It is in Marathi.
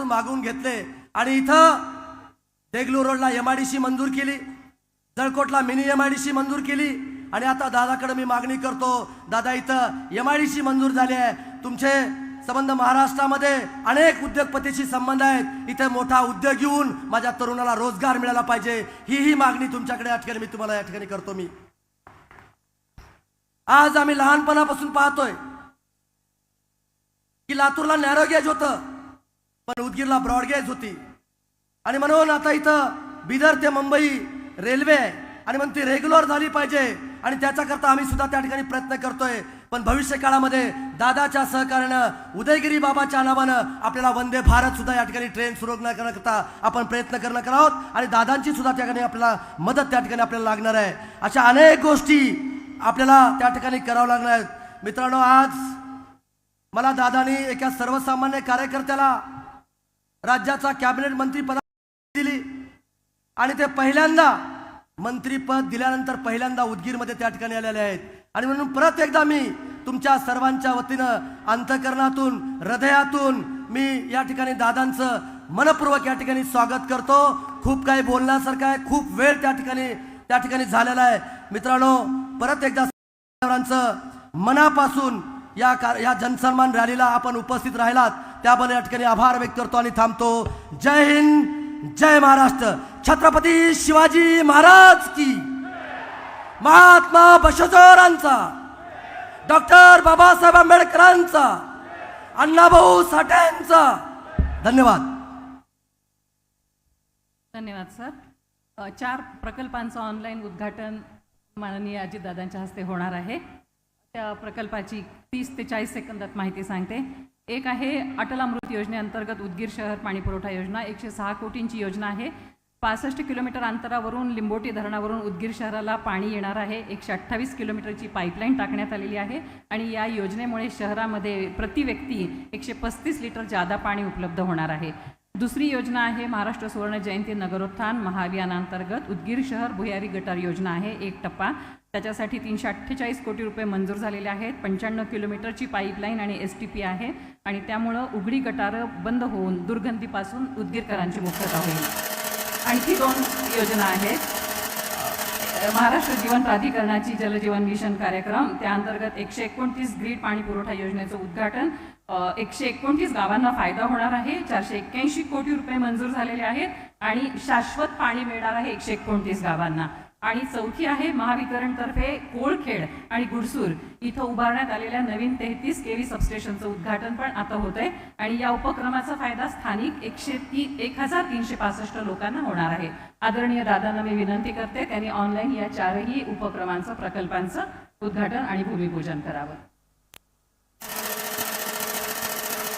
त्यांच्याकडून मागवून घेतले. आणि इथं देगलू रोडला एम आय डी सी मंजूर केली. जळकोटला mini M I D C मंजूर केली. आणि आता दादाकडे मी मागणी करतो दादा इथं एम आय डी सी मंजूर झाली आहे. तुमचे संबंध महाराष्ट्रामध्ये अनेक उद्योगपतीशी संबंध आहेत. इथे मोठा उद्योग येऊन माझ्या तरुणाला रोजगार मिळाला पाहिजे. ही ही मागणी तुमच्याकडे या ठिकाणी मी तुम्हाला या ठिकाणी करतो मी. आज आम्ही लहानपणापासून पाहतोय की लातूरला नॅरोगेज होतं पण उदगीरला ब्रॉडगेज होती. आणि म्हणून आता इथं बिदर ते मुंबई रेल्वे आहे आणि म्हणून ती रेग्युलर झाली पाहिजे. आणि त्याच्याकरता आम्ही सुद्धा त्या ठिकाणी प्रयत्न करतोय. पण भविष्य काळामध्ये दादाच्या सहकार्यानं उदयगिरी बाबाच्या नावानं आपल्याला वंदे भारत सुद्धा या ठिकाणी ट्रेन सुरू करण्याकरता आपण प्रयत्न करणं आहोत. आणि दादांची सुद्धा त्या ठिकाणी आपल्याला मदत त्या ठिकाणी आपल्याला लागणार आहे. अशा अनेक गोष्टी आपल्याला त्या ठिकाणी करावं लागणार आहेत. मित्रांनो आज मला दादानी एका सर्वसामान्य कार्यकर्त्याला राज्याचा कॅबिनेट मंत्री पदा दिली. आणि ते पहिल्यांदा मंत्रीपद दिल्यानंतर पहिल्यांदा उदगीरमध्ये त्या ठिकाणी आलेले आहेत. आणि म्हणून परत एकदा मी तुमच्या सर्वांच्या वतीनं अंतकरणातून हृदयातून मी या ठिकाणी दादांचं मनपूर्वक या ठिकाणी स्वागत करतो. खूप काही बोलण्यासारखं आहे. खूप वेळ त्या ठिकाणी त्या ठिकाणी झालेला आहे. मित्रांनो परत एकदा मनापासून या कार या जनसन्मान रॅलीला आपण उपस्थित राहिलात. त्याबद्दल या ठिकाणी आभार व्यक्त करतो आणि थांबतो. जय हिंद जय महाराष्ट्र. छत्रपती शिवाजी महाराज की महात्मा बशोरांचा डॉक्टर बाबासाहेब आंबेडकरांचा अण्णाभाऊ साठ्यांचा धन्यवाद. धन्यवाद सर. चार प्रकल्पांचं ऑनलाईन उद्घाटन माननीय अजितदादांच्या हस्ते होणार आहे. त्या प्रकल्पाची तीस ते चाळीस सेकंदात माहिती सांगते. एक आहे अटल अमृत योजनेअंतर्गत उदगीर शहर पाणीपुरवठा योजना एकशे सहा कोटींची योजना आहे. पासष्ट किलोमीटर अंतरावरून लिंबोटी धरणावरून उदगीर शहराला पाणी येणार आहे. एकशे अठ्ठावीस किलोमीटरची पाईपलाईन टाकण्यात आलेली आहे आणि या योजनेमुळे शहरामध्ये प्रति व्यक्ती एकशे पस्तीस लिटर जादा पाणी उपलब्ध होणार आहे. दुसरी योजना आहे महाराष्ट्र सुवर्ण जयंती नगरोत्थान महाअभियानांतर्गत उदगीर शहर भुयारी गटार योजना आहे एक टप्पा. त्याच्यासाठी तीनशे अठ्ठेचाळीस कोटी रुपये मंजूर झालेले आहेत. पंच्याण्णव किलोमीटरची पाईपलाईन आणि एस टी पी आहे आणि त्यामुळं उघडी गटारं बंद होऊन दुर्गंधीपासून उदगीरकरांची मुक्तता होईल. आणखी दोन योजना आहेत. महाराष्ट्र जीवन प्राधिकरणाची जलजीवन मिशन कार्यक्रम त्या अंतर्गत एकशे एकोणतीस ग्रीड पाणी पुरवठा योजनेचं उद्घाटन. एकशे एकोणतीस गावांना फायदा होणार आहे चारशे एक्क्याऐंशी कोटी रुपये मंजूर झालेले आहेत आणि शाश्वत पाणी मिळणार आहे एकशे एकोणतीस गावांना. आणि चौथी आहे महावितरणतर्फे कोळखेड आणि गुडसूर. इथं उभारण्यात आलेल्या नवीन तेहतीस केवी सबस्टेशनचं उद्घाटन पण आता होत आहे आणि या उपक्रमाचा फायदा स्थानिक एकशे ती एक हजार तीनशे पासष्ट लोकांना होणार आहे. आदरणीय दादांना मी विनंती करते त्यांनी ऑनलाईन या चारही उपक्रमांचं प्रकल्पांचं उद्घाटन आणि भूमिपूजन करावं.